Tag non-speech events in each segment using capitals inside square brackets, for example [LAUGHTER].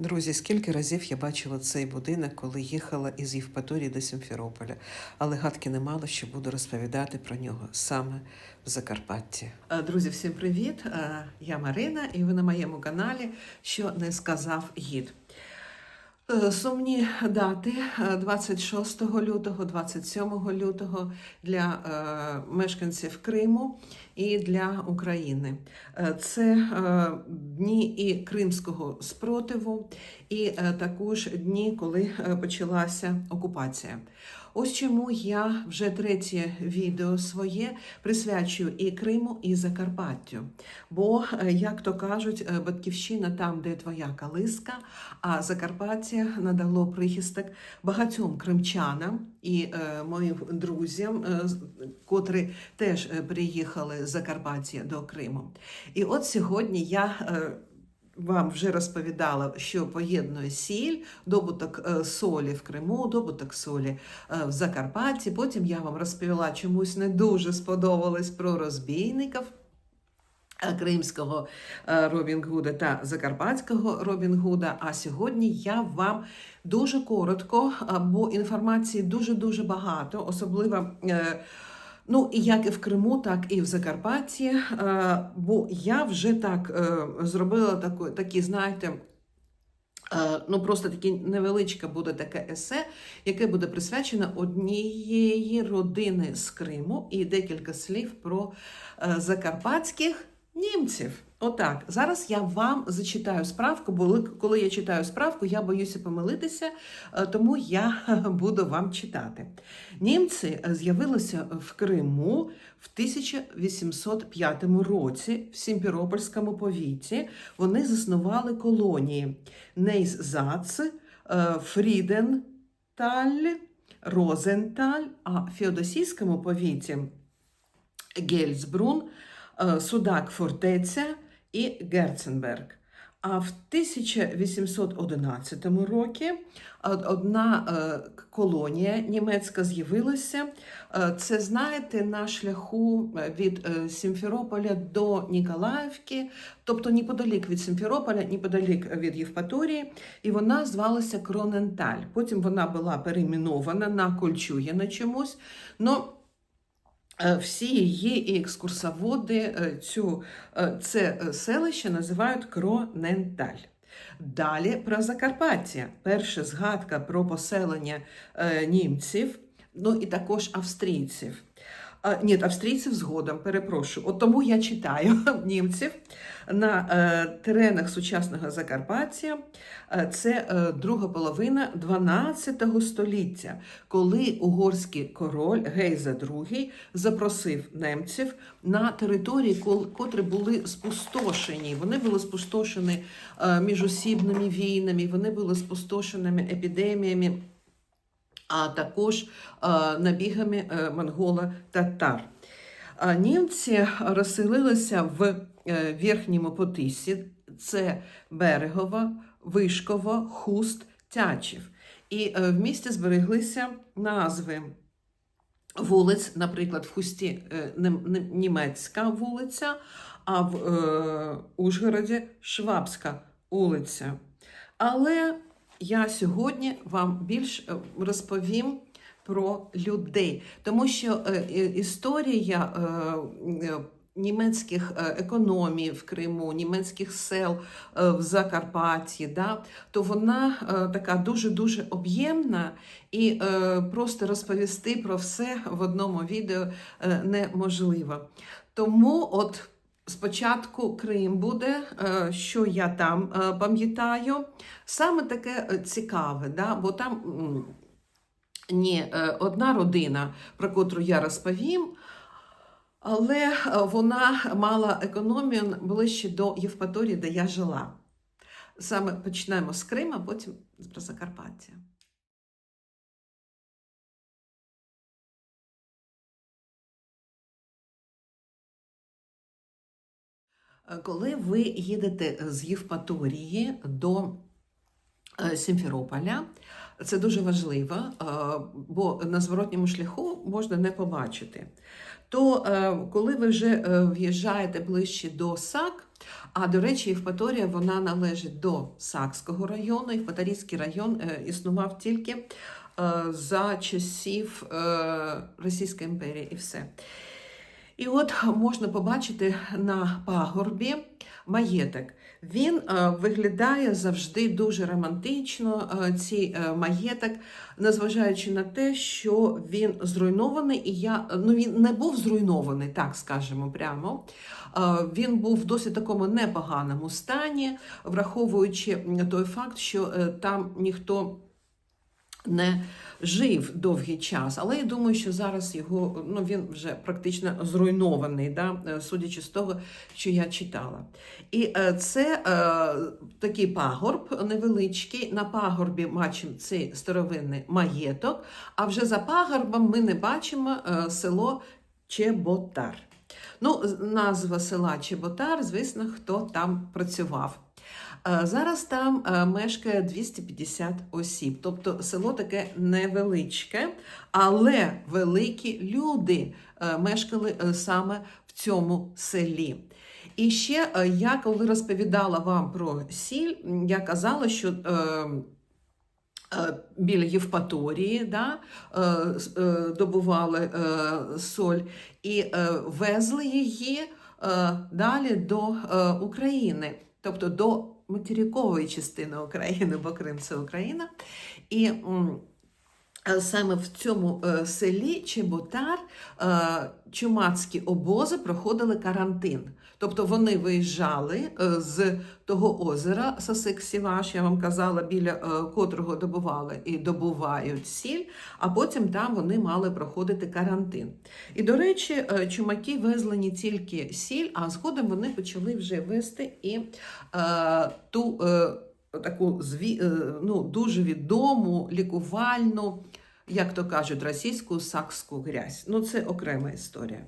Друзі, скільки разів я бачила цей будинок, коли їхала із Євпаторії до Сімферополя, але гадки не мала, що буду розповідати про нього саме в Закарпатті. Е, Друзі, всім привіт! Е, Я Марина, і ви на моєму каналі Що не сказав гід. Е, Сумні дати е, 26 лютого, 27 лютого для е, мешканців Криму і для України. Е, Це е, дні і кримського спротиву, і е, також дні, коли е, почалася окупація. Ось чому я вже третє відео своє присвячую і Криму, і Закарпаттю. Бо, е, як то кажуть, е, батьківщина там, де твоя калиска, а Закарпаття надало прихисток багатьом кримчанам і е, моїм друзям, котрі теж приїхали з Закарпаття до Криму. І от сьогодні я. Вам вже розповідала, що поєднує сіль, добуток е, солі в Криму, добуток солі е, в Закарпатті. Потім я вам розповіла, чомусь не дуже сподобалось про розбійників. е, Кримського Робін Гуда та Закарпатського Робін Гуда. А сьогодні я вам дуже коротко, бо інформації дуже дуже багато, особливо. Ну, як і в Криму, так і в Закарпатті. Е, Бо я вже так е, зробила таку, такі, знаєте, е, ну просто таке невеличке буде таке есе, яке буде присвячено однієї родини з Криму і декілька слів про закарпатських німців. Отак, зараз я вам зачитаю справку, бо коли я читаю справку, я боюся помилитися, е, тому я [LAUGHS] буду вам читати. Німці е, з'явилися в Криму в 1805 році в Сімферопольському повіті. Вони заснували колонії Нейзац, е, Фріденталь, Розенталь, а в Феодосійському повіті Гельцбрун, е, Судак Фортеця і Герценберг. А в 1811 році одна е, колонія німецька з'явилася. Е, Це, знаєте, на шляху е, від е, Сімферополя до Ніколаївки, тобто неподалік від Сімферополя, неподалік від Євпаторії, і вона звалася Кроненталь. Потім вона була перейменована на Кольчугіна чомусь. Но Е, всі її і екскурсоводи е, цю, е, це е, селище називають Кроненталь. Далі про Закарпаття. Перша згадка про поселення е, німців, ну і також австрійців. Ні, австрійців згодом, перепрошую. От тому я читаю [LAUGHS] німців на е, теренах сучасного Закарпаття. Е, це е, друга половина 12 століття, коли угорський король Гейза II запросив немців на території, котрі були спустошені. Вони були спустошені е, міжосібними війнами, вони були спустошеними епідеміями а також е, набігами е, монгола татар. Німці розселилися в е, Верхньому Потисі, це Берегова, Вишкова, Хуст, Тячів. І в місті збереглися назви вулиць, наприклад, в Хусті німецька вулиця, а в Ужгороді Швабська вулиця. Але я сьогодні вам більш е, розповім про людей, тому що е, історія е, німецьких економій в Криму, німецьких сел в Закарпатті, да, то вона така дуже-дуже об'ємна і просто розповісти про все в одному відео неможливо. Тому от спочатку Крим буде, е, що я там е, пам'ятаю. Саме таке е, цікаве, да? бо там е, одна родина, про котру я розповім, але вона мала економію ближче до Євпаторії, де я жила. Саме почнемо з Крима, потім про Закарпаття. Коли ви їдете з Євпаторії до е, Сімферополя, це дуже важливо, е, бо на зворотньому шляху можна не побачити. то е, коли ви вже е, в'їжджаєте ближче до САК, а до речі, Євпаторія вона належить до Сакського району. Євпаторійський район е, існував тільки е, за часів е, Російської імперії і все. І от можна побачити на пагорбі маєток. Він е, виглядає завжди дуже романтично, е, цей е, маєток, незважаючи на те, що він зруйнований, і я ну він не був зруйнований, так скажемо прямо. Е, Він був в досить такому непоганому стані, враховуючи той факт, що е, там ніхто не жив довгий час, але я думаю, що зараз його ну він вже практично зруйнований, да, е, судячи з того, що я читала. І е, це е, такий пагорб невеличкий. На пагорбі бачимо цей старовинний маєток, а вже за пагорбом ми не бачимо е, село Чеботар. Ну, назва села Чеботар, звісно, хто там працював. Е, Зараз там е, мешкає 250 осіб, тобто село таке невеличке, але великі люди е, мешкали саме в цьому селі. І ще я коли розповідала вам про сіль, я казала, що. Біля Євпаторії да, добували соль і везли її далі до України, тобто до материкової частини України, бо Крим це Україна. І саме в цьому е, селі Чеботар е, чумацькі обози проходили карантин. Тобто вони виїжджали е, з того озера Сасик-Сіваш, я вам казала, біля е, котрого добували і добувають сіль, а потім там вони мали проходити карантин. І, до речі, е, чумаки везли не тільки сіль, а згодом вони почали вже вести і е, ту е, таку е, ну, дуже відому лікувальну, як то кажуть, російську сакську грязь. Ну, це окрема історія.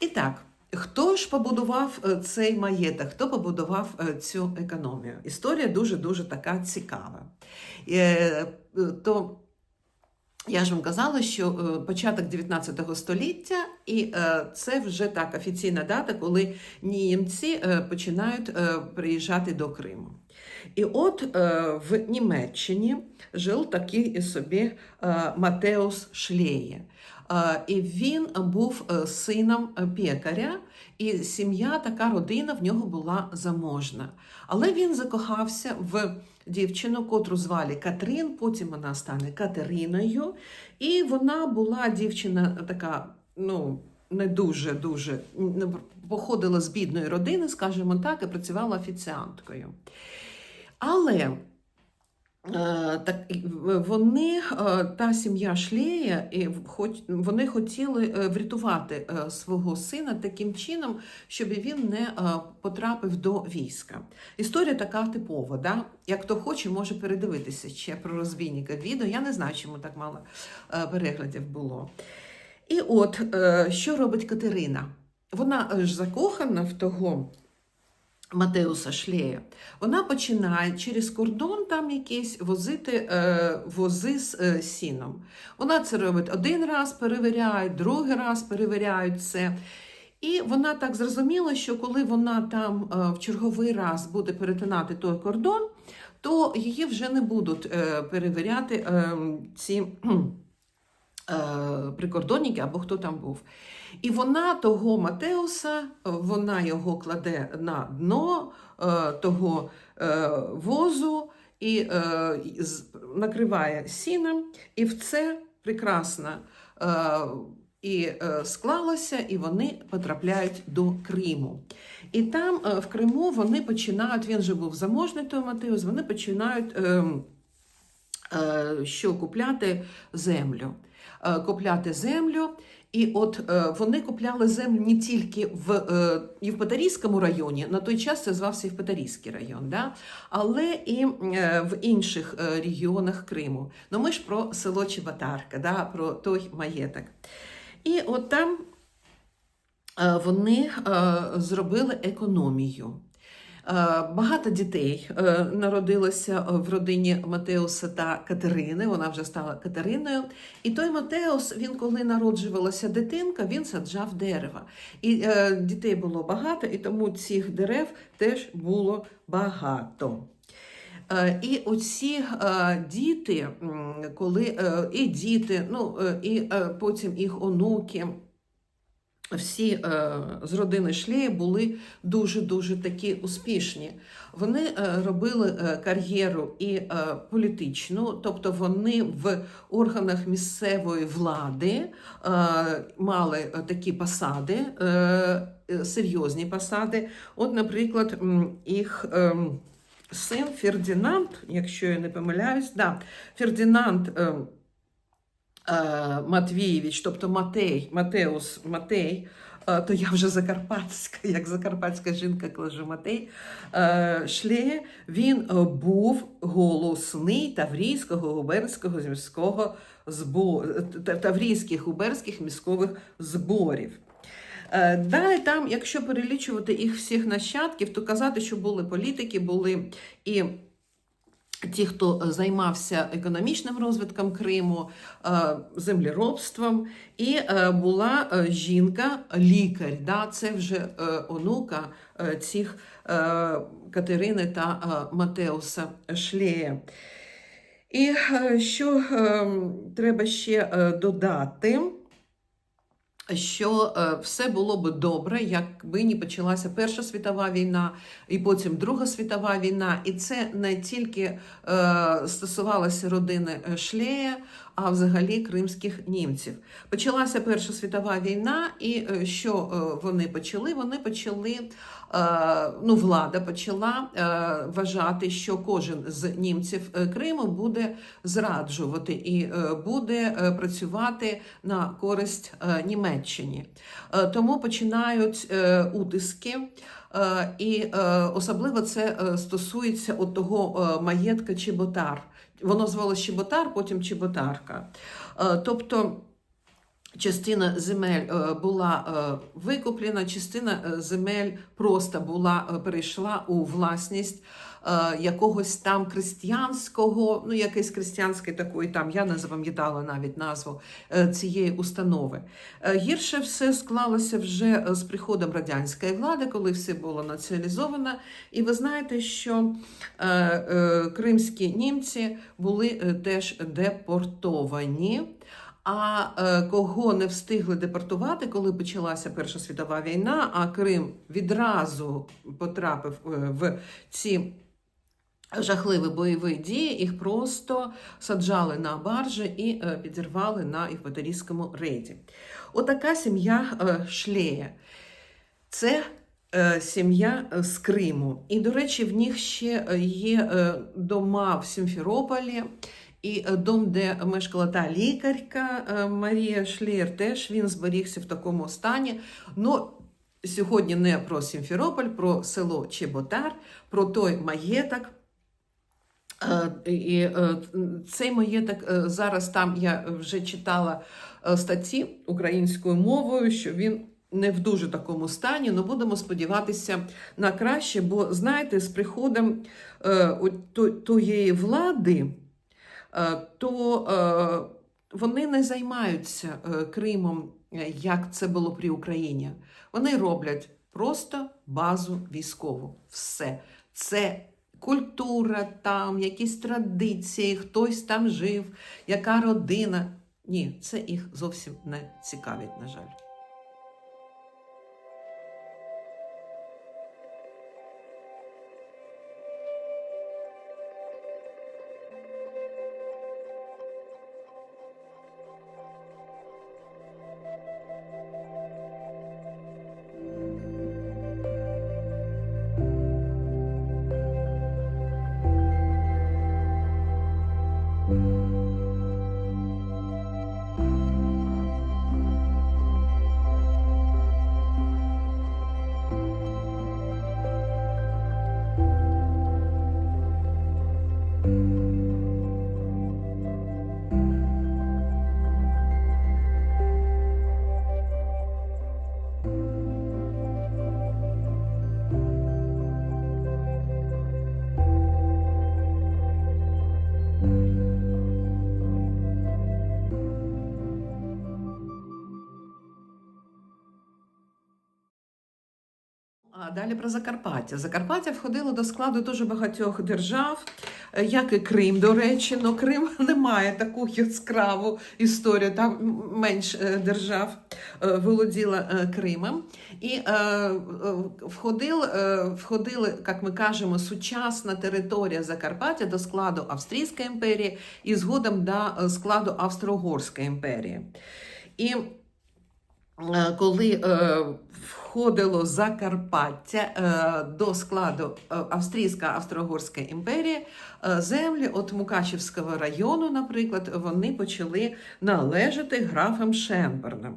І так, хто ж побудував е, цей маєток, хто побудував е, цю економію? Історія дуже-дуже така цікава. То я ж вам казала, що початок 19 століття, і це вже так офіційна дата, коли німці починають приїжджати до Криму. І от е, в Німеччині жив такий собі е, Матеус Шлеє. Е, І він був сином пекаря, і сім'я, така родина в нього була заможна. Але він закохався в дівчину, котру звали Катрин, потім вона стане Катериною. І вона була дівчина така, ну, не дуже дуже походила з бідної родини, скажімо так, і працювала офіціанткою. Але е, так, вони, е, та сім'я Шлея, і вони хотіли е, врятувати свого сина таким чином, щоб він не потрапив до війська. Історія така типова. Да? Як хто хоче, може передивитися ще про розбійника відео. Я не знаю, чому так мало переглядів було. І от що робить Катерина? Вона ж закохана в того. Матеуса Шлея, вона починає через кордон там якийсь возити е, вози з е, сіном. Вона це робить один раз, перевіряють, другий раз перевіряють це. І вона так зрозуміла, що коли вона там е, в черговий раз буде перетинати той кордон, то її вже не будуть е, перевіряти е, ці прикордонники або хто там був. І вона того Матеуса, е, вона його кладе на дно е, того е, возу і е, накриває сіном, і в це прекрасно е, і е, склалося, і вони потрапляють до Криму. І там е, в Криму вони починають, він же був заможний той Матеус, вони починають. Е, е, що купляти землю. Е, Купляти землю, і от е, вони купляли землю не тільки в е, Євпаторійському районі, на той час це звався Євпаторійський район, да? але і в інших регіонах Криму. Ну ми ж про село Чеботарка, да? про той маєток. І от там вони зробили економію. Багато дітей е, народилося в родині Матеуса та Катерини. Вона вже стала Катериною. І той Матеус, він, коли народжувалася дитинка, він саджав дерева. І е, дітей було багато, і тому цих дерев теж було багато. Е, і оці діти, коли і діти, ну і потім їх онуки всі е, з родини Шлея були дуже-дуже такі успішні. Вони е, робили е, кар'єру і політичну, тобто вони в органах місцевої влади мали такі посади, серйозні посади. От, наприклад, їх. Е, Син Фердинанд, якщо я не помиляюсь, да, Фердинанд е, Е, Матвієвич, тобто Матей, Матеус Матей, е, то я вже Закарпатська, [LAUGHS] як Закарпатська жінка кажу Матей е, Шлє, він був голосний Таврійського губернського міського збору, Таврійських губернських міськових зборів. Далі там, якщо перелічувати їх всіх нащадків, то казати, що були політики, були і Ті, хто е, займався економічним розвитком Криму, е, землеробством, і е, була жінка-лікар. Да? Це вже онука цих Катерини та Матеуса Шлея. І що треба ще додати? Що е, все було би добре, якби не почалася Перша світова війна, і потім Друга світова війна. І це не тільки е, стосувалося родини е, Шлея, а взагалі кримських німців. Почалася Перша світова війна, і що вони почали? Вони почали ну, влада почала вважати, що кожен з німців Криму буде зраджувати і буде працювати на користь Німеччині. Тому починають утиски. І особливо це стосується от того маєтка Чеботар. Воно звалося Чеботар, потім Чеботарка. Тобто Частина земель е, була е, викуплена, частина е, земель просто була перейшла у власність якогось там крестьянського, ну якийсь крестьянський такої там, я не запам'ятала навіть назву цієї установи. Гірше все склалося вже з приходом радянської влади, коли все було націоналізовано. І ви знаєте, що кримські німці були теж депортовані. А е, кого не встигли депортувати, коли почалася Перша світова війна, а Крим відразу потрапив е, в ці жахливі бойові дії, їх просто саджали на баржі і е, підірвали на іпаторійському рейді. Отака сім'я Шлея. Це Сім'я з Криму. І, до речі, в них ще є дома в Сімферополі. І е, дом, де мешкала та лікарка е, Марія Шлєр, теж він зберігся в такому стані. Ну, Сьогодні не про Сімферополь, про село Чеботар, про той маєток. Е, і Цей маєток зараз там я вже читала статті українською мовою, що він не в дуже такому стані, але будемо сподіватися на краще, бо знаєте, з приходом тієї влади. Е, то е, вони не займаються е, Кримом, як це було при Україні. Вони роблять просто базу військову. Все. Це культура там, якісь традиції, хтось там жив, яка родина. Ні, це їх зовсім не цікавить, на жаль. Далі про Закарпаття. Закарпаття входило до складу дуже багатьох держав, е, як і Крим, до речі. Но Крим [LAUGHS] не має таку яскраву історію. Там менш е, держав е, володіла Кримом. І входил, е, входили, як ми кажемо, сучасна територія Закарпаття до складу Австрійської імперії і згодом до складу Австро-Угорської імперії. І коли е, входило Закарпаття е, до складу е, Австрійська Австро-Угорська імперії, е, землі от Мукачівського району, наприклад, вони почали належати графам Шенбернам.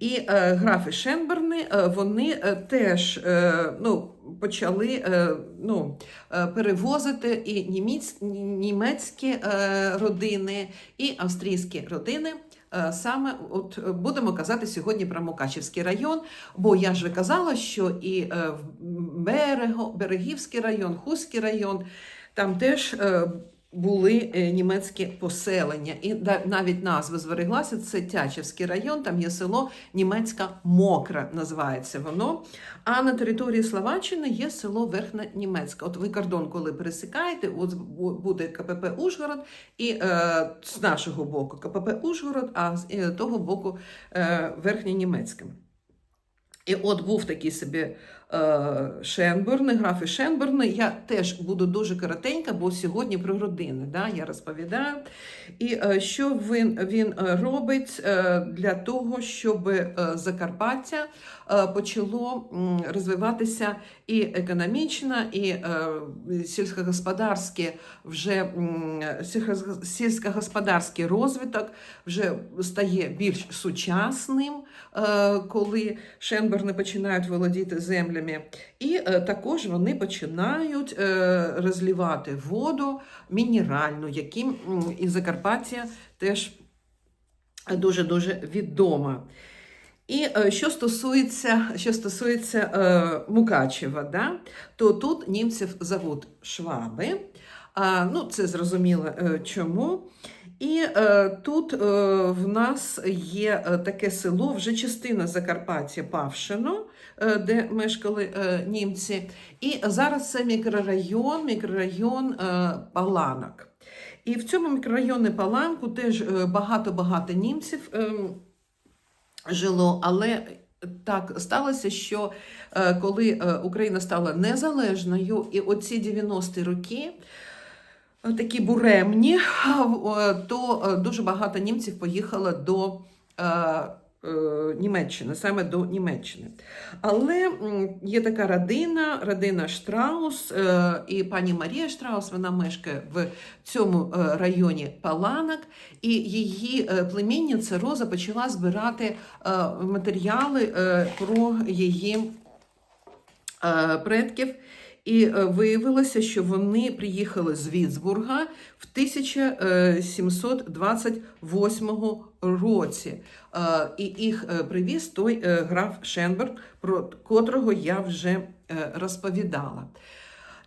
І е, графи Шенберни е, вони е, теж е, ну, почали е, ну, е, перевозити і німець, німецькі е, родини, і австрійські родини. Е, Саме от е, будемо казати сьогодні про Мукачівський район, бо я вже казала, що і е, Берего, Берегівський район, Хуський район, там теж були е, німецькі поселення. І навіть назва збереглася, це Тячівський район, там є село Німецька Мокра, називається воно. А на території Словаччини є село Верхна Німецька. От ви кордон, коли пересікаєте, от буде КПП Ужгород, і е, з нашого боку КПП Ужгород, а з е, того боку е, Верхня Німецька. І от був такий собі Шенберни, графи Шенберни. Я теж буду дуже коротенька, бо сьогодні про родини да, я розповідаю. І е, що він, він е, робить е, для того, щоб е, Закарпаття е, почало розвиватися і економічно, і е, сільськогосподарське вже сільськогосподарський розвиток вже стає більш сучасним, е, коли Шенберни починають володіти землями, і е, також вони починають е, розлівати воду мінеральну, яким і Закарпаття теж дуже дуже відома. І е, що стосується, що стосується е, Мукачева, да, то тут німців зовуть Шваби. А, ну, це зрозуміло е, чому. І е, тут е, в нас є таке село, вже частина Закарпаття Павшино, де мешкали е, німці. І зараз це мікрорайон, мікрорайон е, Паланок. І в цьому мікрорайоні Паланку теж е, багато-багато німців. ем, жило, але так сталося, що е, коли е, Україна стала незалежною, і оці 90-ті роки. е, Такі буремні, [LAUGHS] е, то е, дуже багато німців поїхало до е, е, Німеччини, саме до Німеччини. Але є така родина, родина Штраус, е, і пані Марія Штраус, вона мешкає в цьому е, районі Паланок, і її е, племінниця Роза почала збирати е, матеріали е, про її е, предків. І е, виявилося, що вони приїхали з Віцбурга в 1728 році. Е, І їх е, привіз той граф Шенберг, про котрого я вже розповідала.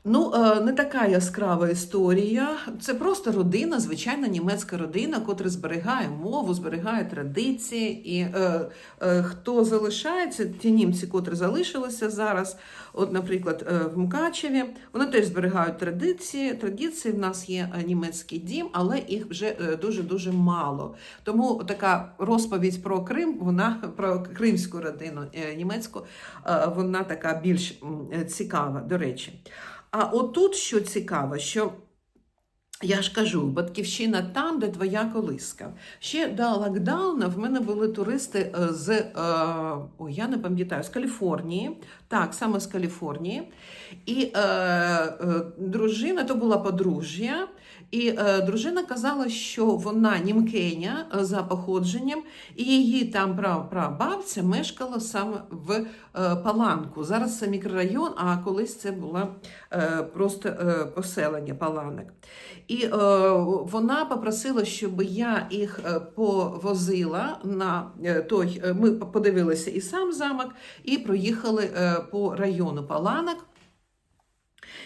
Ну, е, не така яскрава історія. Це просто родина, звичайна німецька родина, котра зберігає мову, зберігає традиції. І е, е, хто залишається, ті німці, котрі залишилися зараз, от, наприклад, е, в Мукачеві, вони теж зберігають традиції. Традиції в нас є е, німецький дім, але їх вже е, дуже-дуже мало. Тому така розповідь про Крим, вона про кримську родину німецьку, вона така більш цікава, до речі. А отут що цікаво, що я ж кажу, батьківщина там, де твоя колиска. Ще до локдауна в мене були туристи е, з е, ой, я не пам'ятаю, з Каліфорнії. Так, саме з Каліфорнії. І е, е, дружина, то була подружжя, і е, дружина казала, що вона німкеня е, за походженням, і її там пра- прабабця мешкала саме в е, Паланку. Зараз це мікрорайон, а колись це було е, просто е, поселення Паланок. І е, вона попросила, щоб я їх е, повозила на е, той. Ми подивилися і сам замок, і проїхали е, по району Паланок.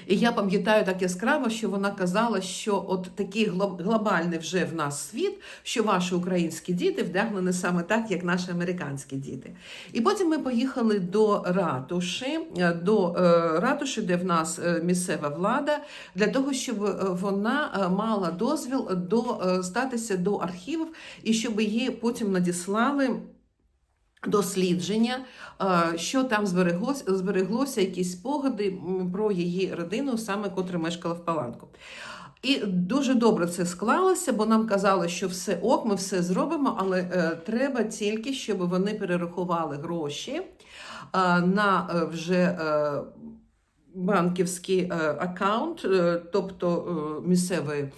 І я пам'ятаю так яскраво, що вона казала, що от такий глоб- глобальний вже в нас світ, що ваші українські діти вдягнені саме так, як наші американські діти. І потім ми поїхали до ратуші, е, до е, ратуші, де в нас е, місцева влада, для того, щоб вона мала дозвіл до статися до архівів і щоб її потім надіслали. Дослідження, е, що там збереглося, збереглося, якісь спогади про її родину, саме котра мешкала в Паланку. І дуже добре це склалося, бо нам казали, що все ок, ми все зробимо, але е, треба тільки, щоб вони перерахували гроші е, на е, вже е, банківський е, аккаунт, е, тобто е, місцевої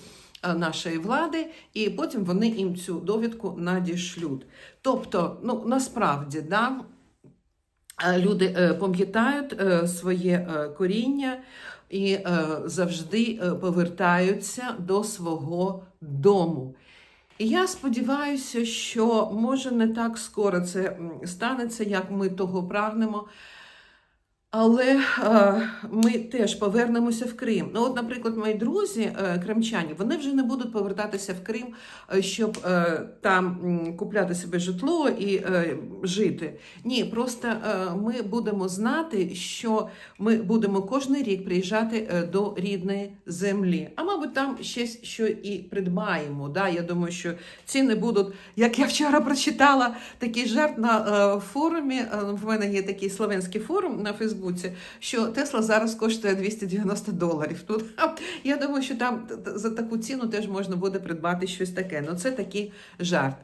нашої влади, і потім вони їм цю довідку надішлють. Тобто, ну насправді, да, е, люди е, пам'ятають е, своє е, коріння і е, завжди е, повертаються до свого дому. І я сподіваюся, що може не так скоро це станеться, як ми того прагнемо. Але е, ми теж повернемося в Крим. Ну, от, наприклад, мої друзі, е, кримчані, вони вже не будуть повертатися в Крим, е, щоб там купляти собі житло і жити. Ні, просто ми будемо знати, що ми будемо кожен рік приїжджати до рідної землі. А мабуть, там щось що і придбаємо. Да? Я думаю, що ціни будуть, як я вчора прочитала такий жарт на форумі. В мене є такий словенський форум на Фейсбуці, що Тесла зараз коштує 290 доларів. Тут [LAUGHS] я думаю, що там за таку ціну теж можна буде придбати щось таке. Ну це такий жарт.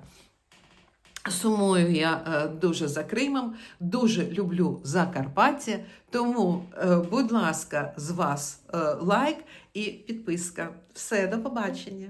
Сумую я е, дуже за Кримом, дуже люблю Закарпаття. Тому, е, будь ласка, з вас е, лайк і підписка. Все, до побачення.